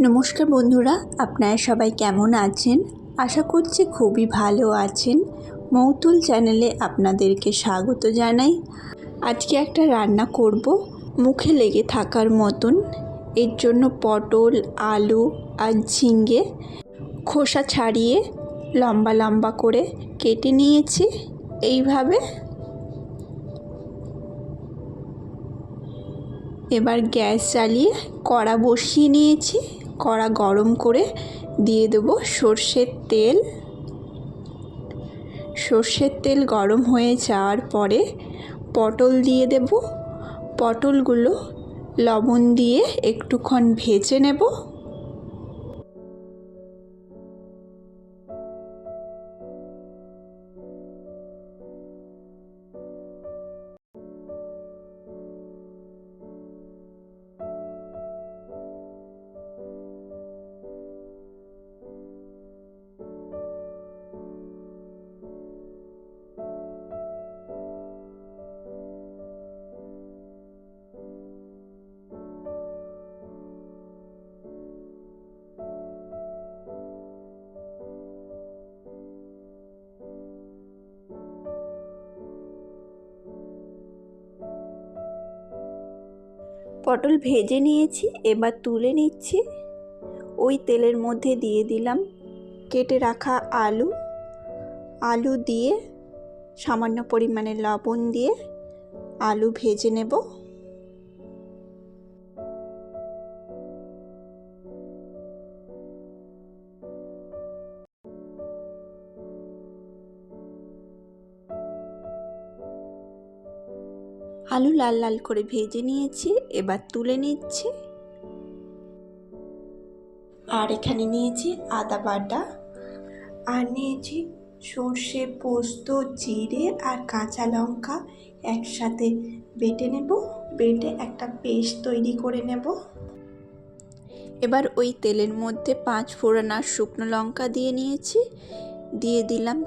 নমস্কার বন্ধুরা, আপনারা সবাই কেমন আছেন? আশা করছি খুবই ভালো আছেন। মৌতুল চ্যানেলে আপনাদেরকে স্বাগত জানাই। আজকে একটা রান্না করব, মুখে লেগে থাকার মতন। এর জন্য পটল, আলু আর ঝিঙ্গে খোসা ছাড়িয়ে লম্বা লম্বা করে কেটে নিয়েছি। এইভাবে। এবার গ্যাস জ্বালিয়ে কড়া বসিয়ে নিয়েছি। কড়া গরম করে দিয়ে দেবো সর্ষের তেল। সর্ষের তেল গরম হয়ে যাওয়ার পরে পটল দিয়ে দেব। পটলগুলো লবণ দিয়ে একটুক্ষণ ভেজে নেব। পটল ভেজে নিয়েছি, এবার তুলে নিচ্ছি। ওই তেলের মধ্যে দিয়ে দিলাম কেটে রাখা আলু। আলু দিয়ে সামান্য পরিমাণে লবণ দিয়ে আলু ভেজে নেব। আলু লাল লাল করে ভেজে নিয়েছি, এবার তুলে নিচ্ছি। আর এখানে নিয়েছি আদা বাটা, আর নিয়েছি সর্ষে, পোস্ত, জিরে আর কাঁচা লঙ্কা একসাথে বেটে নেব, বেটে একটা পেস্ট তৈরি করে নেব। এবার ওই তেলের মধ্যে পাঁচ ফোড়ন আর শুকনো লঙ্কা দিয়ে নিয়েছি। দিয়ে দিলাম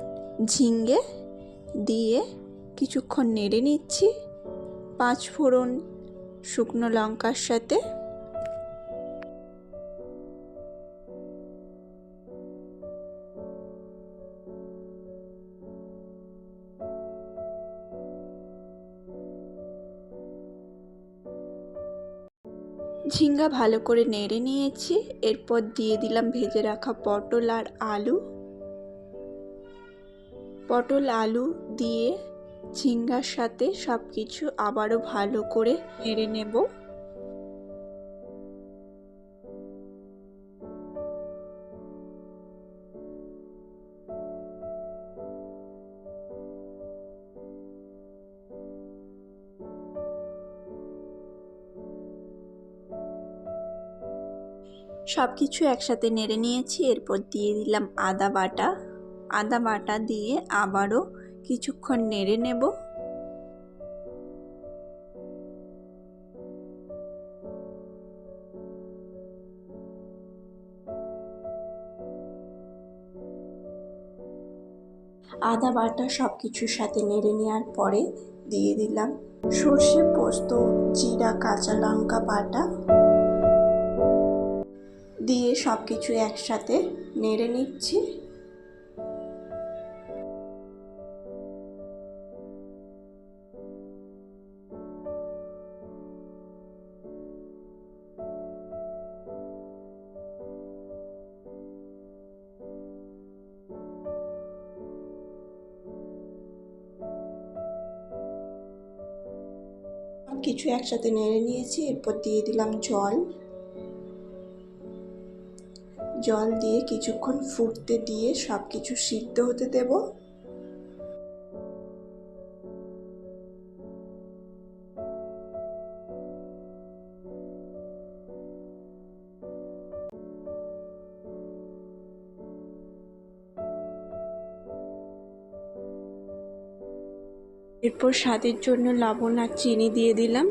ঝিঙ্গে দিয়ে কিছুক্ষণ নেড়ে নিচ্ছি। পাঁচ ফোড়ন শুকনো লঙ্কার সাথে। ঝিঙ্গা ভালো করে নেড়ে নিয়েছি, এরপর দিয়ে দিলাম ভেজে রাখা পটল আর আলু। পটল, আলু দিয়ে ঝিঙ্গার সাথে সব কিছু আবারও ভালো করে নেড়ে নেব। সব কিছু একসাথে নেড়ে নিয়েছি, এরপর দিয়ে দিলাম আদা বাটা। আদা বাটা দিয়ে আবারও কিছুক্ষণ নেড়ে নেব। আদা বাটা সব কিছুর সাথে নেড়ে নেওয়ার পরে দিয়ে দিলাম সর্ষে পোস্ত, জিরা, কাঁচা লঙ্কা বাটা। দিয়ে সব কিছু একসাথে নেড়ে নিচ্ছি। কিছু একসাথে নেড়ে নিয়েছি, এরপর দিয়ে দিলাম জল। জল দিয়ে কিছুক্ষণ ফুটতে দিয়ে সব কিছু সিদ্ধ হতে দেব। এরপর স্বাদের জন্য লবণ আর চিনি দিয়ে দিলাম।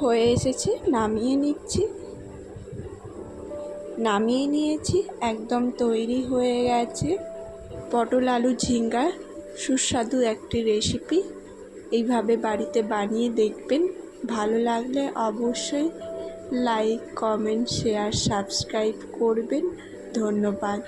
হয়ে এসেছে, নামিয়ে নিচ্ছি। নামিয়ে নিয়েছি, একদম তৈরি হয়ে গেছে। পটল আলু ঝিঙ্গা, সুস্বাদু একটি রেসিপি এইভাবে বাড়িতে বানিয়ে দেখবেন। ভালো লাগলে অবশ্যই লাইক কমেন্ট শেয়ার সাবস্ক্রাইব করবেন। ধন্যবাদ।